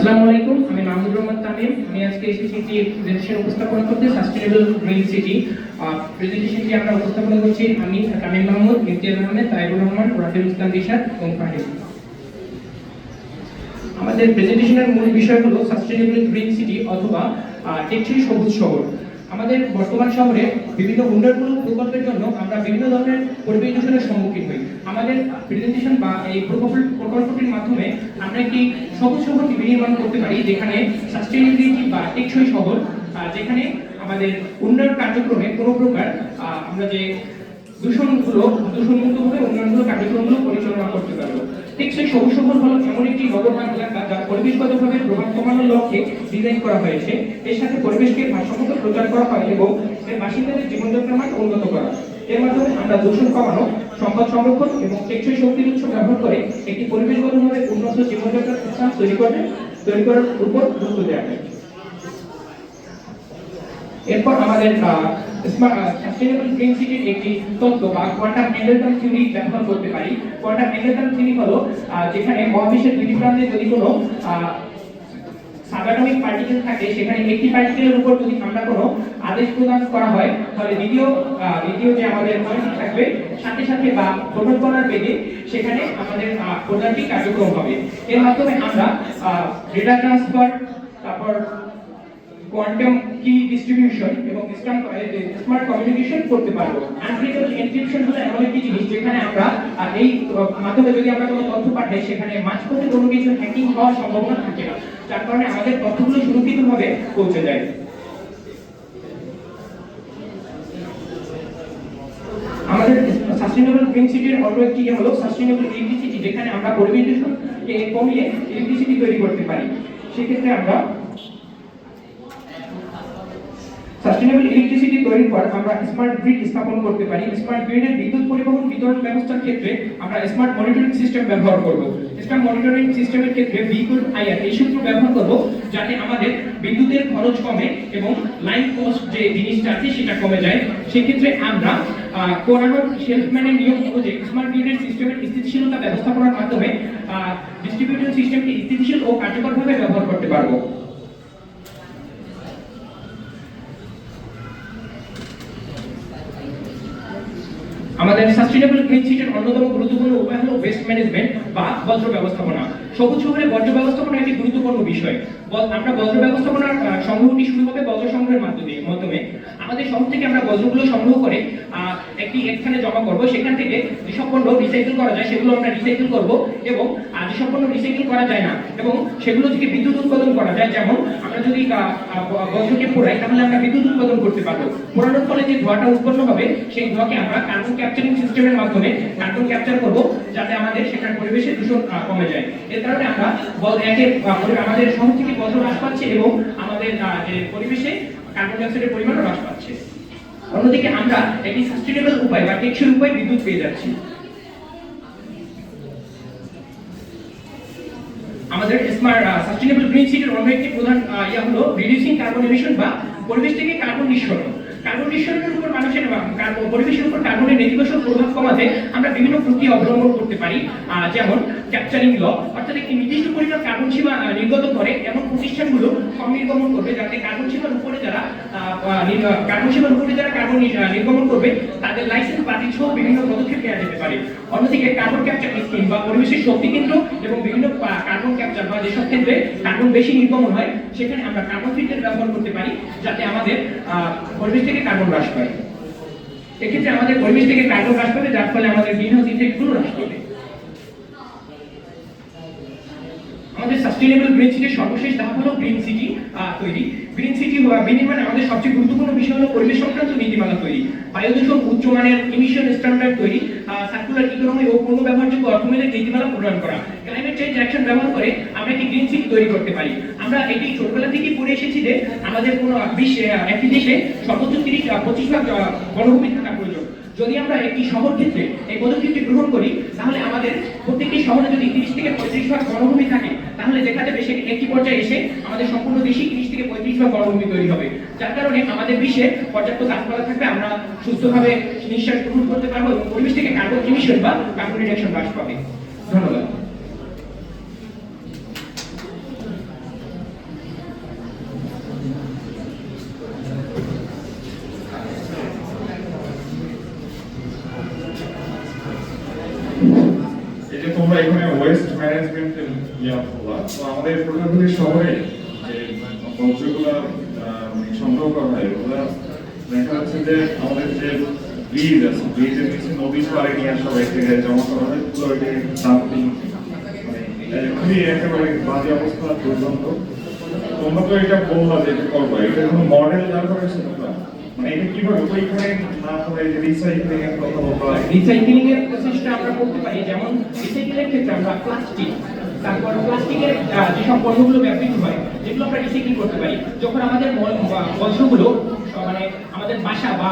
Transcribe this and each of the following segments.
আসসালামু আলাইকুম, আমি মাহমুদ রহমান তামিম। আমি আজকে এসেছি একটি প্রেজেন্টেশন উপস্থাপনা করতে সাস্টেনেবল গ্রিন সিটি প্রেজেন্টেশনটি আমরা উপস্থাপনা করছি আমি, তামিম মাহমুদ ইমতিয়াজ আহমেদ, তাইবুর রহমান রাফিউল ইসলাম রিশাদ এবং ফাহিম। আমাদের প্রেজেন্টেশনের মূল বিষয় হলো সাস্টেনেবল গ্রিন সিটি অথবা টেকসই সবুজ শহর। আমাদের বর্তমান শহরে বিভিন্ন উন্নয়নমূলক প্রকল্পের জন্য আমরা বিভিন্ন ধরনের পরিবেশ দূষণের সম্মুখীন হই। আমাদের প্রেজেন্টেশন বা এই প্রকল্প প্রকল্পটির মাধ্যমে আমরা একটি সবুজ শহরকে বিনির্মাণ করতে পারি, যেখানে সাস্টেনেবিলিটি বা টেকসই শহর যেখানে আমাদের উন্নয়ন কার্যক্রমে কোনো প্রকার আমরা যে দূষণগুলো, দূষণমুক্তভাবে উন্নয়নমূলক কার্যক্রমগুলো পরিচালনা করতে পারব। টেকসই সবুজ শহর হলো এমন একটি নগরবান এলাকা যা পরিবেশগতভাবে প্রভাব কমানোর লক্ষ্যে ডিজাইন করা হয়েছে। এর সাথে পরিবেশকে ভারসাম্যতা প্রচার করা হয় এবং এর বাসিন্দাদের জীবনযাত্রার মান উন্নত করা এর মাধ্যমে আমরা দূষণ কমানো, সম্পদ সংরক্ষণ এবং টেকসই শক্তির উৎস ব্যবহার করে একটি পরিবেশগতভাবে উন্নত জীবনযাত্রার স্থান তৈরি করবে তৈরি করার উপর গুরুত্ব দেওয়া হয় এরপর আমাদের সাস্টেনেবল গ্রিন সিটির একটি তত্ত্ব বা কোয়ান্টাম এঙ্গেলটন থিওরি ব্যবহার করতে পারি। কোয়ান্টাম এঙ্গেলটন থিওরি হলো যেখানে মহাবিশ্বের দুই প্রান্তে যদি কোনো সাবাটমিক পার্টিকেল থাকে, সেখানে একটি পার্টিকেলের উপর যদি আমরা কোনো আদেশ প্রদান করা হয়, তাহলে দ্বিতীয় দ্বিতীয় যে আমাদের পয়েন্ট থাকবে, সাথে সাথে বা প্রোটন কণার বেগে সেখানে আমাদের প্রোগ্রামটি কার্যক্রম হবে। এর মাধ্যমে আমরা ডেটা ট্রান্সফার তারপর কোয়ান্টাম কি ডিস্ট্রিবিউশন এবং স্মার্ট কমিউনিকেশন করতে পারব। আনক্রিটিক্যাল এনক্রিপশন হলো এমন একটি জিনিস যেখানে আমরা এই মাধ্যমে যদি আমরা কোনো তথ্য পাঠাই, সেখানে মাঝপথে কোনো কিছু হ্যাকিং হওয়ার সম্ভাবনা থাকে না। যার কারণে আমাদের তথ্যগুলো সুরক্ষিতভাবে পৌঁছে যায় আমাদের সাস্টেনেবল সিটির অন্য একটি ইয়ে হলো সাস্টেনেবল ইলেকট্রিসিটি যেখানে আমরা পরিবেশ দূষণকে কমিয়ে ইলেকট্রিসিটি তৈরি করতে পারি। সেক্ষেত্রে আমরা সাস্টেনেবল ইলেকট্রিসিটি তৈরির পর আমরা স্মার্ট গ্রিড স্থাপন করতে পারি। স্মার্ট গ্রিডের বিদ্যুৎ পরিবহন বিতরণ ব্যবস্থার ক্ষেত্রে আমরা স্মার্ট মনিটরিং সিস্টেম ব্যবহার করব। স্মার্ট মনিটরিং সিস্টেমের ক্ষেত্রে ভিকুল আইআর এই সূত্র ব্যবহার করব যাতে আমাদের বিদ্যুতের খরচ কমে এবং লাইন কস্ট যে জিনিসটা আছে সেটা কমে যায়। সেক্ষেত্রে আমরা কোরানোর সেলসম্যানের নিয়ম অনুযায়ী স্মার্ট গ্রিডের সিস্টেমের স্থিতিশীলতা ব্যবস্থাপনার মাধ্যমে ডিস্ট্রিবিউশন সিস্টেমকে স্থিতিশীল ও কার্যকরভাবে ব্যবহার করতে পারব। আমাদের সাস্টেনেবল গ্রিন সিটির অন্যতম গুরুত্বপূর্ণ উপায় হলো ওয়েস্ট ম্যানেজমেন্ট বা বজ্র ব্যবস্থাপনা। সবুজ শহরে বজ্র ব্যবস্থাপনা একটি গুরুত্বপূর্ণ বিষয়। আমরা বজ্র ব্যবস্থাপনার সংগ্রহটি শুরু হবে বজ্র সংগ্রহের মাধ্যমে মাধ্যমে। আমাদের শহর থেকে আমরা বজ্রগুলো সংগ্রহ করে একটি স্থানে জমা করব। সেখান থেকে যেসব পণ্য রিসাইকেল করা যায়, সেগুলো আমরা রিসাইকেল করব এবং যেসব পণ্য রিসাইকেল করা যায় না এবং সেগুলো থেকে বিদ্যুৎ উৎপাদন করা যায়। যেমন, আমরা যদি বজ্রকে পোড়াই, তাহলে আমরা বিদ্যুৎ উৎপাদন করতে পারব। পোড়ানোর ফলে যে ধোঁয়াটা উৎপন্ন হবে, সেই ধোঁয়াকে আমরা কার্বন ক্যাপচারিং সিস্টেমের মাধ্যমে কার্বন ক্যাপচার করব, যাতে আমাদের সেখানে পরিবেশের দূষণ কমে যায়। এর কারণে আমরা একে আমাদের শহর থেকে বজ্র হ্রাস পাচ্ছে এবং আমাদের পরিবেশে কার্বন ডাইঅক্সাইডের পরিমাণও হ্রাস পাচ্ছে। অন্যদিকে আমরা একটি সাস্টেনেবল উপায় বা টেকসই উপায় বিদ্যুৎ পেয়ে যাচ্ছি। আমাদের স্মার্ট সাস্টেনেবল গ্রিন সিটির অন্য একটি প্রধান ইয়া হলো রিডিউসিং কার্বন এমিশন বা পরিবেশ থেকে কার্বন নিঃসরণ। কার্বন নিঃসরণের উপর মানুষের পরিবেশের উপর কার্বনের নেতিবাচক প্রভাব কমাতে আমরা বিভিন্ন প্রক্রিয়া অবলম্বন করতে পারি। যেমন ক্যাপচারিং ল অর্থাৎ একটি নির্দিষ্ট পরিমাণ কার্বন সীমা নির্গত করে এমন প্রতিষ্ঠানগুলো কম নির্গমন করবে যাতে কার্বন সীমার উপরে যারা কার্বন সীমার উপরে যারা কার্বন নির্গমন করবে, তাদের লাইসেন্স বাতিল সহ বিভিন্ন পদক্ষেপ নেওয়া যেতে পারে। অন্যদিকে কার্বন ক্যাপচার স্কিম বা পরিবেশের শক্তি কেন্দ্র এবং বিভিন্ন কার্বন ক্যাপচার যেসব ক্ষেত্রে কার্বন বেশি নির্গমন হয়, সেখানে আমরা কার্বন ফিল্টার ব্যবহার করতে পারি যাতে আমাদের পরিবেশ থেকে কার্বন হ্রাস পায়। এক্ষেত্রে আমাদের পরিবেশ থেকে কার্বন হ্রাস পাবে, যার ফলে আমাদের গ্রিন হাউস ইফেক্টগুলো হ্রাস পাবে। আমাদের সাস্টেনেবল গ্রিন সিটির সর্বশেষ ধাপ হলো গ্রিন সিটি তৈরি। গ্রিন সিটি বিনির্মাণে আমাদের সবচেয়ে গুরুত্বপূর্ণ বিষয় হলো পরিবেশ সংক্রান্ত নীতিমালা তৈরি। বায়ু দূষণ উচ্চমানের ইমিশন স্ট্যান্ডার্ড তৈরি। সার্কুলার ইকোনমি ও পূর্ণ ব্যবহারযোগ্য অর্থনৈতিক নীতিমালা প্রণয়ন করা? ক্লাইমেট চেঞ্জ অ্যাকশন ব্যবহার করে আমরা একটি গ্রিন সিটি তৈরি করতে পারি। আমরা এটি ছোটবেলা থেকেই পড়ে এসেছি যে আমাদের কোনো বিশ্বে একটি দেশে সর্বোচ্চ তিরিশ পঁচিশ ভাগ বনভূমি থাকা প্রয়োজন। যদি আমরা একটি শহর ক্ষেত্রে এই পদক্ষেপটি গ্রহণ করি, তাহলে আমাদের প্রত্যেকটি শহরে যদি তিরিশ থেকে পঁয়ত্রিশ ভাগ বনভূমি থাকে, তাহলে দেখা যাবে সেটি একটি পর্যায়ে এসে আমাদের সম্পূর্ণ দেশে তিরিশ থেকে পঁয়ত্রিশ ভাগ কর্মভূমি তৈরি হবে। যার কারণে আমাদের বিশ্বে পর্যাপ্ত গাছপালা থাকবে, আমরা সুস্থভাবে নিঃশ্বাস গ্রহণ করতে পারব এবং পরিবেশ থেকে কার্বন ইমিশন বা কার্বন ডিডাকশন হ্রাস পাবে। ধন্যবাদ। তোমরা এখানে ওয়েস্ট ম্যানেজমেন্টের ইয়া তো আমাদের প্রধানমন্ত্রী শহরে যে বর্জ্যগুলো সংগ্রহ করা হয়। ওগুলা দেখা যাচ্ছে যে আমাদের যে ব্রিজ আছে ব্রিজের নিচে নদীর পাড়ে নিয়ে আসা হয় এক জমা করা হয়, পুরো ডাম্পিং মানে খুবই একেবারে বাজে অবস্থা দুর্গন্ধ তোমরা তো এটা বললা যে এটা করব, এটা কোনো মডেল তোমরা? মানে না করে বলবা? রিসাইক্লিং এর প্রসেসটা আমরা করতে পারি, যেমন রিসাইক্লিং এর ক্ষেত্রে আমরা প্লাস্টিক তারপর প্লাস্টিকের যেসব পণ্যগুলো ব্যবহৃত হয় যেগুলো আমরা রিসাইক্লিং করতে পারি যখন আমাদের মল- বা বর্জ্যগুলো আহ, মানে আমাদের বাসা বা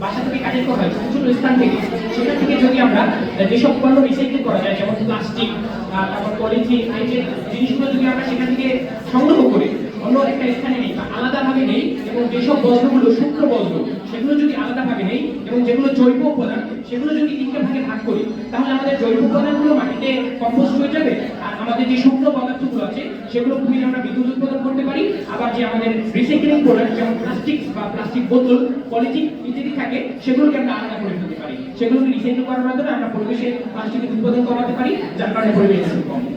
বাসা থেকে কালেক্ট করা হয় ছোট ছোট স্থান থেকে সেখান থেকে যদি আমরা যেসব পণ্য রিসাইক্লিং করা যায় যেমন প্লাস্টিক তারপর পলিথিন এই যে জিনিসগুলো যদি আমরা সেখান থেকে সংগ্রহ করি অন্য একটা স্থানে নেই বা আলাদাভাবে নেই এবং যেসব বজ্রগুলো শুক্র বজ্র সেগুলো যদি আলাদাভাবে নেই এবং যেগুলো জৈব উপাদান সেগুলো যদি তিনটে ভাগে ভাগ করি, তাহলে আমাদের জৈব উপাদানগুলো মাটিতে কম্পোস্ট হয়ে যাবে, আর আমাদের যে শুকনো পদার্থগুলো আছে, সেগুলো খুবই আমরা বিদ্যুৎ উৎপাদন করতে পারি। আবার যে আমাদের রিসাইক্লিং প্রোডাক্ট যেমন প্লাস্টিক বা প্লাস্টিক বোতল পলিথিন ইত্যাদি থাকে, সেগুলোকে আমরা আলাদা করে ফেলতে পারি। সেগুলোকে রিসাইকেল করার মাধ্যমে আমরা পরিবেশে প্লাস্টিক উৎপাদন করাতে পারি, যার কারণে পরিবেশ কমে।